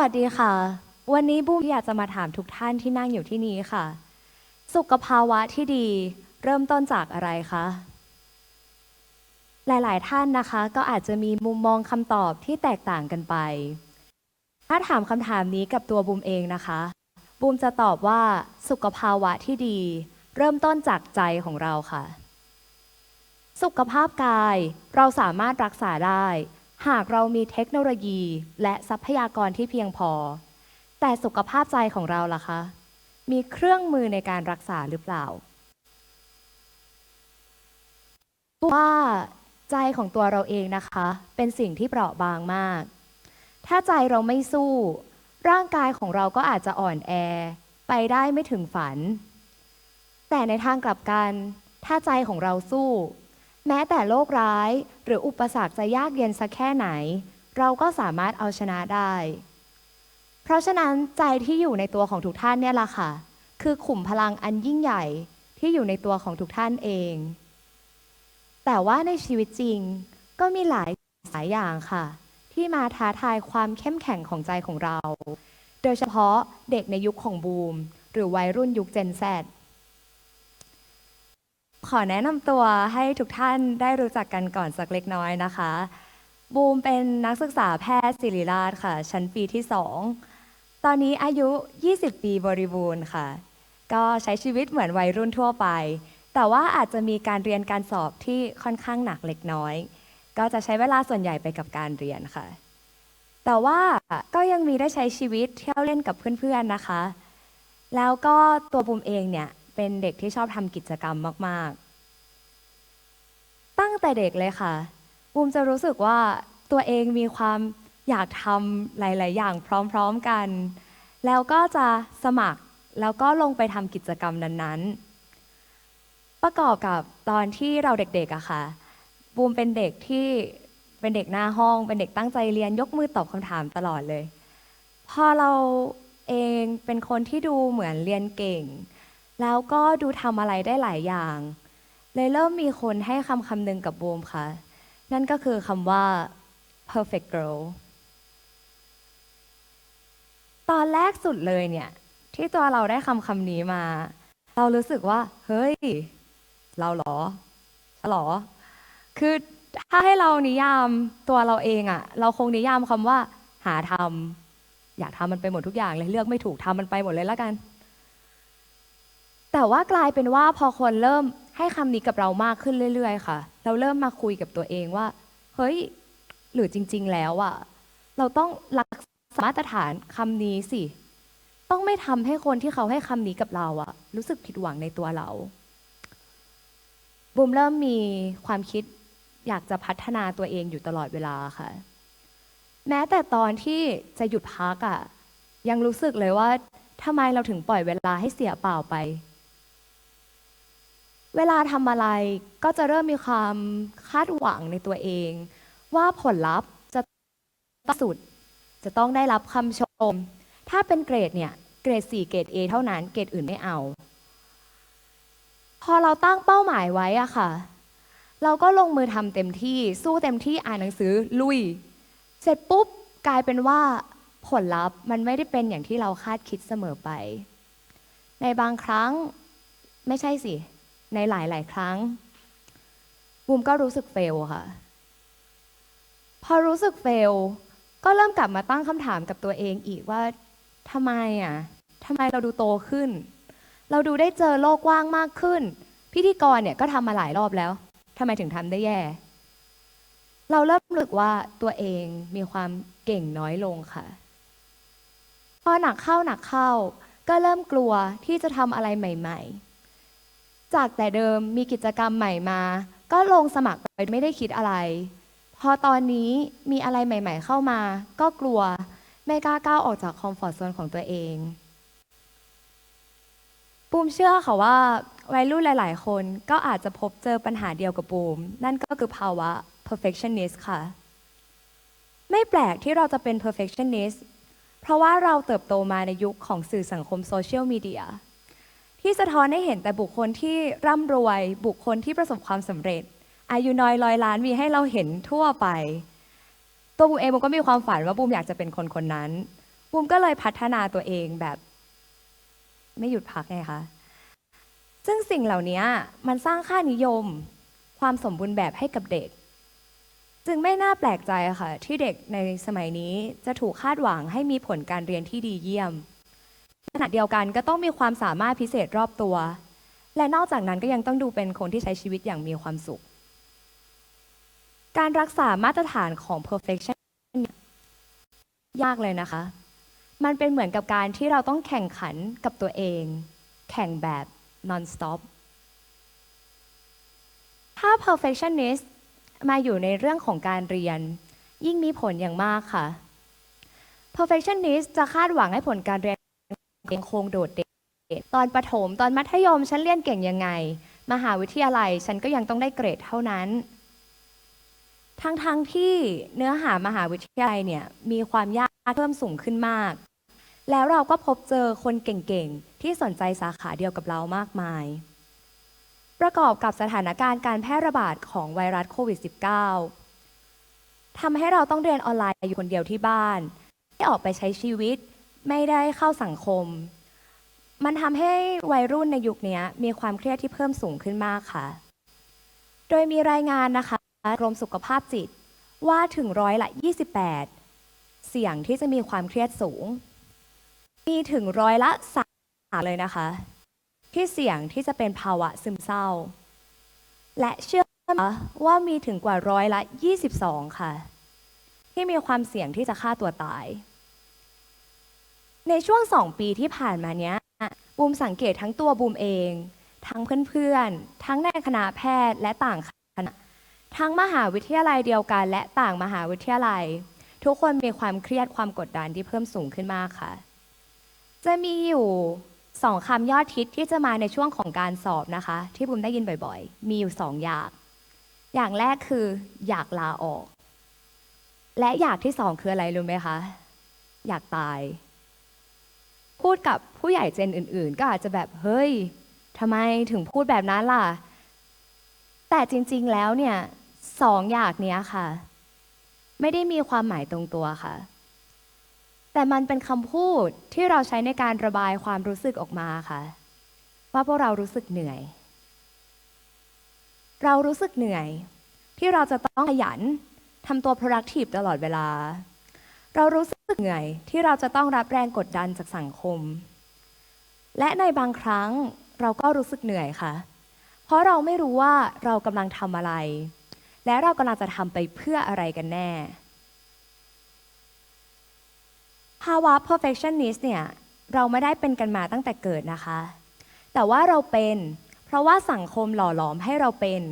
วัสดีค่ะ วันนี้บูมอยากจะมาถามทุกท่านที่นั่งอยู่ที่นี้ค่ะ สุขภาวะที่ดีเริ่มต้นจากอะไรคะ หลาย ๆ ท่านนะคะ ก็อาจจะมีมุมมองคำตอบที่แตกต่างกันไป ถ้าถามคำถามนี้กับตัวบูมเองนะคะ บูมจะตอบว่าสุขภาวะที่ดี เริ่มต้นจากใจของเราค่ะ สุขภาพกายเราสามารถรักษาได้ หากเรามีเทคโนโลยีและทรัพยากรที่เพียงพอ แต่สุขภาพใจของเราล่ะคะ มีเครื่องมือในการรักษาหรือเปล่าว่าใจของตัวเราเองนะคะ เป็นสิ่งที่เปราะบางมาก ถ้าใจเราไม่สู้ ร่างกายของเราก็อาจจะอ่อนแอ ไปได้ไม่ถึงฝัน แต่ในทางกลับกัน ถ้าใจของเราสู้ แม้แต่โรคร้ายหรืออุปสรรคจะยากเย็นสักแค่ไหน เราก็สามารถเอาชนะได้ เพราะฉะนั้นใจที่อยู่ในตัวของทุกท่านเนี่ยล่ะค่ะ คือขุมพลังอันยิ่งใหญ่ที่อยู่ในตัวของทุกท่านเอง แต่ว่าในชีวิตจริงก็มีหลายหลายอย่างค่ะ ที่มาท้าทายความเข้มแข็งของใจของเรา โดยเฉพาะเด็กในยุคของบูม หรือวัยรุ่นยุค Gen Z ขอแนะนำตัวให้ทุกท่านได้รู้จักกันก่อนสักเล็กน้อยนะคะ บูมเป็นนักศึกษาแพทย์ศิริราชค่ะ ชั้นปีที่ 2 ตอนนี้อายุ 20 ปีบริบูรณ์ค่ะ ก็ใช้ชีวิตเหมือนวัยรุ่นทั่วไป แต่ว่าอาจจะมีการเรียนการสอบที่ค่อนข้างหนักเล็กน้อย ก็จะใช้เวลาส่วนใหญ่ไปกับการเรียนค่ะ แต่ว่าก็ยังมีได้ใช้ชีวิตเที่ยวเล่นกับเพื่อนๆนะคะ แล้วก็ตัวบูมเองเนี่ย เป็นเด็กที่ชอบทำกิจกรรมมาก ๆ ตั้งแต่เด็กเลยค่ะบูมจะรู้สึกว่าตัวเองมีความอยากทำหลาย ๆ อย่างพร้อม ๆ กัน แล้วก็จะสมัครแล้วก็ลงไปทำกิจกรรมนั้นๆ ประกอบกับตอนที่เราเด็ก ๆอะค่ะบูมเป็นเด็กที่เป็นเด็กหน้าห้อง เป็นเด็กตั้งใจเรียนยกมือตอบคำถามตลอดเลย พอเราเองเป็นคนที่ดูเหมือนเรียนเก่ง แล้วก็ดูทำอะไรได้หลายอย่าง เลยเริ่มมีคนให้คำคำหนึ่งกับบูมค่ะ นั่นก็คือคำว่า perfect girl ตอนแรกสุดเลยเนี่ย ที่ตัวเราได้คำคำนี้มา เรารู้สึกว่า เฮ้ย เราหรอฉันหรอ คือถ้าให้เรานิยามตัวเราเองอะเราคงนิยามคำว่า หาทำอยากทำมันไปหมดทุกอย่างเลยเลือกไม่ถูกทำมันไปหมดเลยแล้วกัน แต่ว่ากลายเป็นว่าพอคนเริ่มให้คำนี้กับเรามากขึ้นเรื่อย ๆ ค่ะ เราเริ่มมาคุยกับตัวเองว่า เฮ้ย หรือจริง ๆ แล้วอะเราต้องรักษามาตรฐานคำนี้สิ ต้องไม่ทำให้คนที่เขาให้คำนี้กับเราอะรู้สึกผิดหวังในตัวเราบูมเริ่มมีความคิดอยากจะพัฒนาตัวเองอยู่ตลอดเวลาค่ะ แม้แต่ตอนที่จะหยุดพักอะยังรู้สึกเลยว่าทำไมเราถึงปล่อยเวลาให้เสียเปล่าไป เวลาทำอะไรก็จะเริ่มมีความคาดหวังในตัวเอง ว่าผลลัพธ์จะต้องสุด จะต้องได้รับคำชม ถ้าเป็นเกรดเนี่ย เกรด 4 เกรด A เท่านั้น เกรดอื่นไม่เอา พอเราตั้งเป้าหมายไว้อะค่ะ เราก็ลงมือทำเต็มที่สู้เต็มที่อ่านหนังสือลุย เสร็จปุ๊บกลายเป็นว่าผลลัพธ์มันไม่ได้เป็นอย่างที่เราคาดคิดเสมอไป ในบางครั้งไม่ใช่สิ ในหลาย ๆ ครั้งบูมก็รู้สึกเฟลค่ะ พอรู้สึกเฟล ก็เริ่มกลับมาตั้งคำถามกับตัวเองอีกว่าทำไมอะทำไมเราดูโตขึ้น เราดูได้เจอโลกกว้างมากขึ้น พิธีกรเนี่ยก็ทำมาหลายรอบแล้วทำไมถึงทำได้แย่ เราเริ่มรู้สึกว่าตัวเองมีความเก่งน้อยลงค่ะ พอหนักเข้าหนักเข้า ก็เริ่มกลัวที่จะทำอะไรใหม่ ๆ จากแต่เดิมมีกิจกรรมใหม่มา ก็ลงสมัครไปไม่ได้คิดอะไร พอตอนนี้มีอะไรใหม่ ๆ เข้ามา ก็กลัวไม่กล้าก้าวออกจากคอมฟอร์ทโซนของตัวเอง ปูมเชื่อค่ะว่าวัยรุ่นหลาย ๆ คนก็อาจจะพบเจอปัญหาเดียวกับปูม นั่นก็คือภาวะ perfectionist ค่ะ ไม่แปลกที่เราจะเป็น perfectionist เพราะว่าเราเติบโตมาในยุคของสื่อสังคมโซเชียลมีเดีย ที่สะท้อนให้เห็นแต่บุคคลที่ร่ำรวย บุคคลที่ประสบความสำเร็จ อายุน้อยร้อยล้านมีให้เราเห็นทั่วไป ตัวบูมเองบูมก็มีความฝันว่าบูมอยากจะเป็นคนคนนั้นบูมก็เลยพัฒนาตัวเองแบบ ไม่หยุดพักไงคะซึ่งสิ่งเหล่านี้มันสร้างค่านิยม ความสมบูรณ์แบบให้กับเด็ก จึงไม่น่าแปลกใจค่ะ ที่เด็กในสมัยนี้จะถูกคาดหวังให้มีผลการเรียนที่ดีเยี่ยม ขณะเดียวกันก็ต้องมีความสามารถพิเศษรอบตัว และนอกจากนั้นก็ยังต้องดูเป็นคนที่ใช้ชีวิตอย่างมีความสุข การรักษามาตรฐานของ perfection ยากเลยนะคะ มันเป็นเหมือนกับการที่เราต้องแข่งขันกับตัวเอง แข่งแบบ non stop ถ้า perfectionist มาอยู่ในเรื่องของการเรียน ยิ่งมีผลอย่างมากค่ะ perfectionist จะคาดหวังให้ผลการเรียน งคงโดดเด่นตอนประถมตอนมัธยมฉันเรียนเก่งยังไง มหาวิทยาลัยฉันก็ยังต้องได้เกรดเท่านั้น ทั้งๆทที่เนื้อหามหาวิทยาลัยเนี่ยมีความยากเพิ่มสูงขึ้นมาก แล้วเราก็พบเจอคนเก่งๆ ที่สนใจสาขาเดียวกับเรามากมาย ประกอบกับสถานการณ์การแพร่ระบาดของไวรัสโควิด -19 ทำให้เราต้องเรียนออนไลน์อยู่คนเดียวที่บ้านไม่ออกไปใช้ชีวิต ไม่ได้เข้าสังคม มันทำให้วัยรุ่นในยุคนี้มีความเครียดที่เพิ่มสูงขึ้นมากค่ะ โดยมีรายงานนะคะกรมสุขภาพจิตว่าถึงร้อยละ 28 เสี่ยงที่จะมีความเครียดสูง มีถึงร้อยละสามเลยนะคะ ที่เสี่ยงที่จะเป็นภาวะซึมเศร้า และเชื่อไหมว่ามีถึงกว่าร้อยละ 22 ค่ะ ที่มีความเสี่ยงที่จะฆ่าตัวตาย ในช่วงสองปีที่ผ่านมาเนี้ยบูมสังเกตทั้งตัวบูมเอง ทั้งเพื่อนๆ ทั้งในคณะแพทย์และต่างคณะ ทั้งมหาวิทยาลัยเดียวกัน และต่างมหาวิทยาลัย ทุกคนมีความเครียดความกดดันที่เพิ่มสูงขึ้นมากค่ะ จะมีอยู่สองคำยอดฮิตที่จะมาในช่วงของการสอบนะคะ ที่บุมได้ยินบ่อยๆ มีอยู่สองอย่าง อย่างแรกคืออยากลาออก และอยากที่สองคืออะไรรู้ไหมคะ อยากตาย พูดกับผู้ใหญ่เจนอื่น ๆ ก็อาจจะแบบเฮ้ยทำไมถึงพูดแบบนั้นล่ะ แต่จริง ๆ แล้วเนี่ยสองอย่างเนี้ยค่ะ ไม่ได้มีความหมายตรงตัวค่ะ แต่มันเป็นคำพูดที่เราใช้ในการระบายความรู้สึกออกมาค่ะ ว่าพวกเรารู้สึกเหนื่อย เรารู้สึกเหนื่อย ที่เราจะต้องขยันทำตัว productive ตลอดเวลา เรารู้สึกเหนื่อยที่เราจะต้องรับแรงกดดันจากสังคม และในบางครั้งเราก็รู้สึกเหนื่อยค่ะ เพราะเราไม่รู้ว่าเรากำลังทำอะไร และเรากำลังจะทำไปเพื่ออะไรกันแน่ ภาวะ perfectionist เนี่ยเราไม่ได้เป็นกันมาตั้งแต่เกิดนะคะ แต่ว่าเราเป็น เพราะว่าสังคมหล่อหลอมให้เราเป็น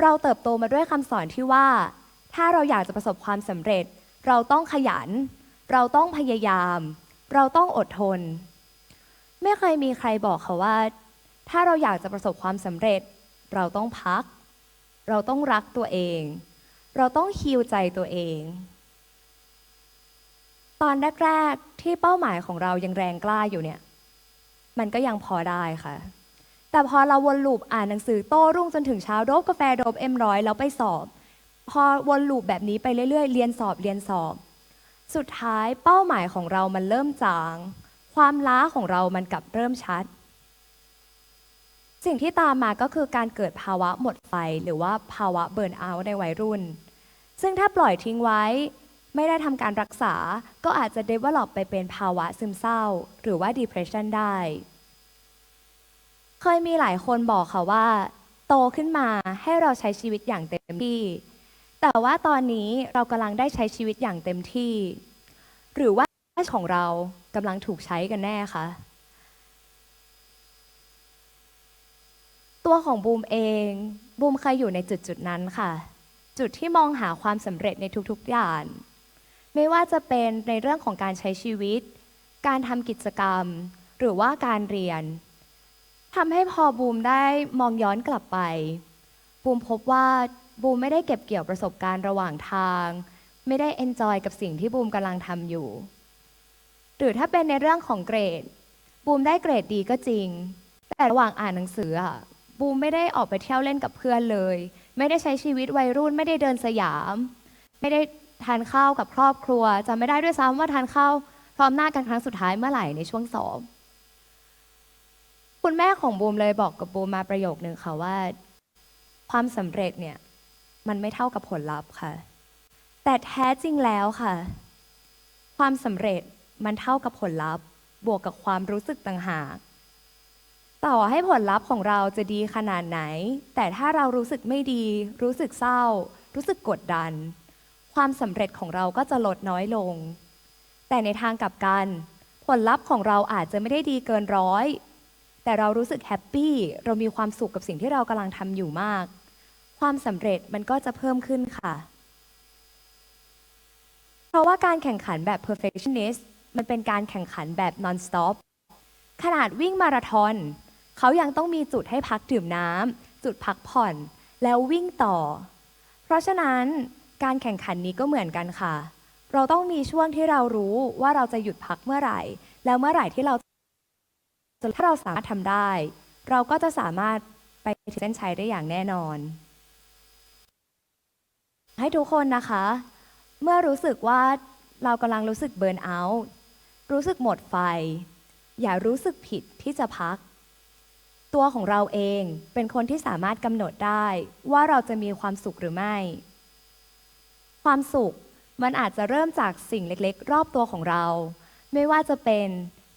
เราเติบโตมาด้วยคำสอนที่ว่า ถ้าเราอยากจะประสบความสำเร็จ เราต้องขยัน เราต้องพยายาม เราต้องอดทน ไม่เคยมีใครบอกค่ะว่า ถ้าเราอยากจะประสบความสำเร็จ เราต้องพัก เราต้องรักตัวเอง เราต้องฮิวใจตัวเอง ตอนแรกๆที่เป้าหมายของเรายังแรงกล้าอยู่เนี่ย มันก็ยังพอได้ค่ะแต่พอเราวนลูปอ่านหนังสือโต้รุ่งจนถึงเช้าโดบกาแฟโดบเอ็มร้อยแล้วไปสอบ พอวนลูปแบบนี้ไปเรื่อยๆ เรียนสอบเรียนสอบ สุดท้ายเป้าหมายของเรามันเริ่มจาง ความล้าของเรามันกลับเริ่มชัด สิ่งที่ตามมาก็คือการเกิดภาวะหมดไฟหรือว่าภาวะเบิร์นเอาท์ในวัยรุ่น ซึ่งถ้าปล่อยทิ้งไว้ ไม่ได้ทำการรักษา ก็อาจจะ develop ไปเป็นภาวะซึมเศร้า หรือว่า depression ได้ เคยมีหลายคนบอกค่ะว่า โตขึ้นมาให้เราใช้ชีวิตอย่างเต็มที่ แต่ว่าตอนนี้เรากำลังได้ใช้ชีวิตอย่างเต็มที่ หรือว่าของเรากำลังถูกใช้กันแน่คะตัวของบูมเองบูมเคยอยู่ในจุดจุดนั้นค่ะ จุดที่มองหาความสำเร็จในทุกๆอย่าง ไม่ว่าจะเป็นในเรื่องของการใช้ชีวิต การทำกิจกรรม หรือว่าการเรียนทำให้พอบูมได้มองย้อนกลับไปบูมพบว่า บูมไม่ได้เก็บเกี่ยวประสบการณ์ระหว่างทาง ไม่ได้เอนจอยกับสิ่งที่บูมกำลังทำอยู่ หรือถ้าเป็นในเรื่องของเกรด บูมได้เกรดดีก็จริง แต่ระหว่างอ่านหนังสืออะบูมไม่ได้ออกไปเที่ยวเล่นกับเพื่อนเลย ไม่ได้ใช้ชีวิตวัยรุ่น ไม่ได้เดินสยาม ไม่ได้ทานข้าวกับครอบครัวจำไม่ได้ด้วยซ้ำว่าทานข้าวพร้อมหน้ากันครั้งสุดท้ายเมื่อไหร่ในช่วงสอบคุณแม่ของบูมเลยบอกกับบูมมาประโยคหนึ่งค่ะว่า ความสำเร็จเนี่ย มันไม่เท่ากับผลลัพธ์ค่ะ แต่แท้จริงแล้วค่ะ ความสำเร็จมันเท่ากับผลลัพธ์ บวกกับความรู้สึกต่างหากต่อให้ผลลัพธ์ของเราจะดีขนาดไหน แต่ถ้าเรารู้สึกไม่ดี รู้สึกเศร้า รู้สึกกดดัน ความสำเร็จของเราก็จะลดน้อยลง แต่ในทางกลับกัน ผลลัพธ์ของเราอาจจะไม่ได้ดีเกินร้อย แต่เรารู้สึกแฮปปี้ เรามีความสุขกับสิ่งที่เรากำลังทำอยู่มาก ความสำเร็จมันก็จะเพิ่มขึ้นค่ะ เพราะว่าการแข่งขันแบบ perfectionist มันเป็นการแข่งขันแบบ non-stop ขนาดวิ่งมาราธอนเขายังต้องมีจุดให้พักดื่มน้ำจุดพักผ่อนแล้ววิ่งต่อ เพราะฉะนั้นการแข่งขันนี้ก็เหมือนกันค่ะ เราต้องมีช่วงที่เรารู้ว่าเราจะหยุดพักเมื่อไหร่ แล้วเมื่อไหร่ที่เราถ้าเราสามารถทำได้ เราก็จะสามารถไปถึงเส้นชัยได้อย่างแน่นอน ให้ทุกคนนะคะ เมื่อรู้สึกว่าเรากำลังรู้สึกเบิร์นเอาท์รู้สึกหมดไฟ อย่ารู้สึกผิดที่จะพัก ตัวของเราเองเป็นคนที่สามารถกำหนดได้ว่าเราจะมีความสุขหรือไม่ ความสุขมันอาจจะเริ่มจากสิ่งเล็กๆ รอบตัวของเรา ไม่ว่าจะเป็น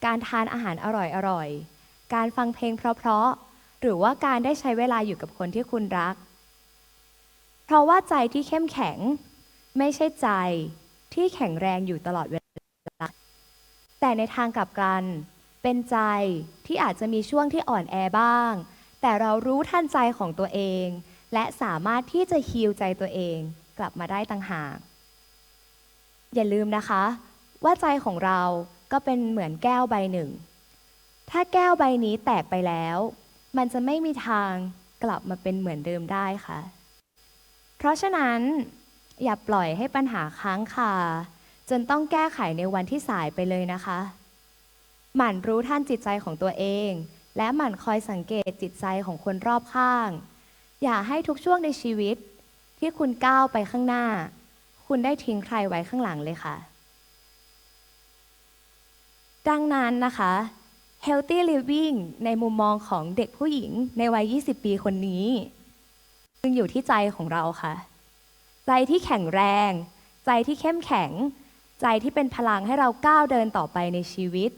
การทานอาหารอร่อยๆ การฟังเพลงเพราะๆ หรือว่าการได้ใช้เวลาอยู่กับคนที่คุณรัก ราะว่าใจที่เข้มแข็ง ไม่ใช่ใจที่แข็งแรงอยู่ตลอดเวลา แต่ในทางกลับกัน เป็นใจที่อาจจะมีช่วงที่อ่อนแอบ้าง แต่เรารู้ทันใจของตัวเอง และสามารถที่จะฮีลใจตัวเองกลับมาได้ต่างหาก อย่าลืมนะคะ ว่าใจของเราก็เป็นเหมือนแก้วใบหนึ่ง ถ้าแก้วใบนี้แตกไปแล้ว มันจะไม่มีทางกลับมาเป็นเหมือนเดิมได้ค่ะ เพราะฉะนั้นอย่าปล่อยให้ปัญหาค้างคาจนต้องแก้ไขในวันที่สายไปเลยนะคะ หมั่นรู้ท่านจิตใจของตัวเอง และหมั่นคอยสังเกตจิตใจของคนรอบข้าง อย่าให้ทุกช่วงในชีวิต ที่คุณก้าวไปข้างหน้า คุณได้ทิ้งใครไว้ข้างหลังเลยค่ะ ดังนั้นนะคะ healthy living ในมุมมองของเด็กผู้หญิงในวัย 20 ปีคนนี้ จึงอยู่ที่ใจของเราค่ะ ใจที่แข็งแรง ใจที่เข้มแข็ง ใจที่เป็นพลังให้เราก้าวเดินต่อไปในชีวิต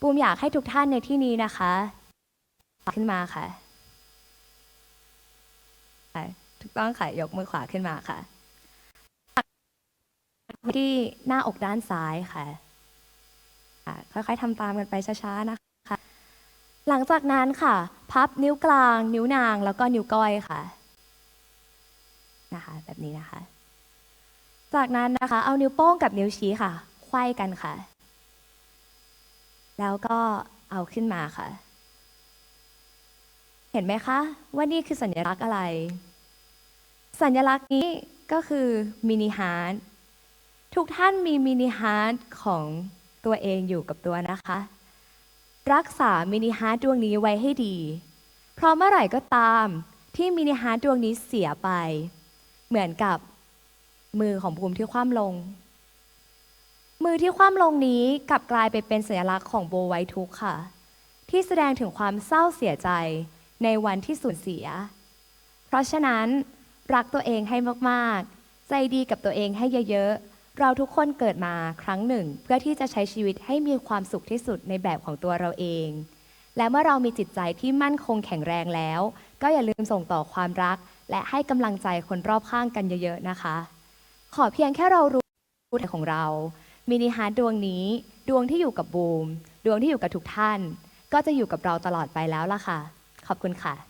ปูมอยากให้ทุกท่านในที่นี้นะคะขึ้นมาค่ะอะถูกต้องค่ะ ยกมือขวาขึ้นมาค่ะ ที่หน้าอกด้านซ้ายค่ะ ค่อยๆทำตามกันไปช้าๆนะคะ หลังจากนั้นค่ะ พับนิ้วกลาง นิ้วนางแล้วก็นิ้วก้อยค่ะนะคะแบบนี้นะคะ จากนั้นนะคะเอานิ้วโป้งกับนิ้วชี้ค่ะไขว้กันค่ะ แล้วก็เอาขึ้นมาค่ะ เห็นไหมคะ ว่านี่คือสัญลักษณ์อะไร สัญลักษณ์นี้ก็คือมินิฮาร์ดทุกท่านมีมินิฮาร์ดของตัวเองอยู่กับตัวนะคะ รักษามินิฮาร์ดดวงนี้ไว้ให้ดี เพราะเมื่อไหร่ก็ตามที่มินิฮาร์ดดวงนี้เสียไป เหมือนกับมือของภูมิที่คว่ำลง มือที่คว่ำลงนี้กลับกลายไปเป็นสัญลักษณ์ของโบไวทุกค่ะ ที่แสดงถึงความเศร้าเสียใจในวันที่สูญเสีย เพราะฉะนั้นรักตัวเองให้มากๆ ใจดีกับตัวเองให้เยอะๆ เราทุกคนเกิดมาครั้งหนึ่ง เพื่อที่จะใช้ชีวิตให้มีความสุขที่สุดในแบบของตัวเราเอง และเมื่อเรามีจิตใจที่มั่นคงแข็งแรงแล้ว ก็อย่าลืมส่งต่อความรัก และให้กำลังใจคนรอบข้างกันเยอะๆนะคะ ขอเพียงแค่เรารู้ของเรา มินิฮาร์ดดวงนี้ ดวงที่อยู่กับบูม ดวงที่อยู่กับทุกท่าน ก็จะอยู่กับเราตลอดไปแล้วล่ะค่ะ ขอบคุณค่ะ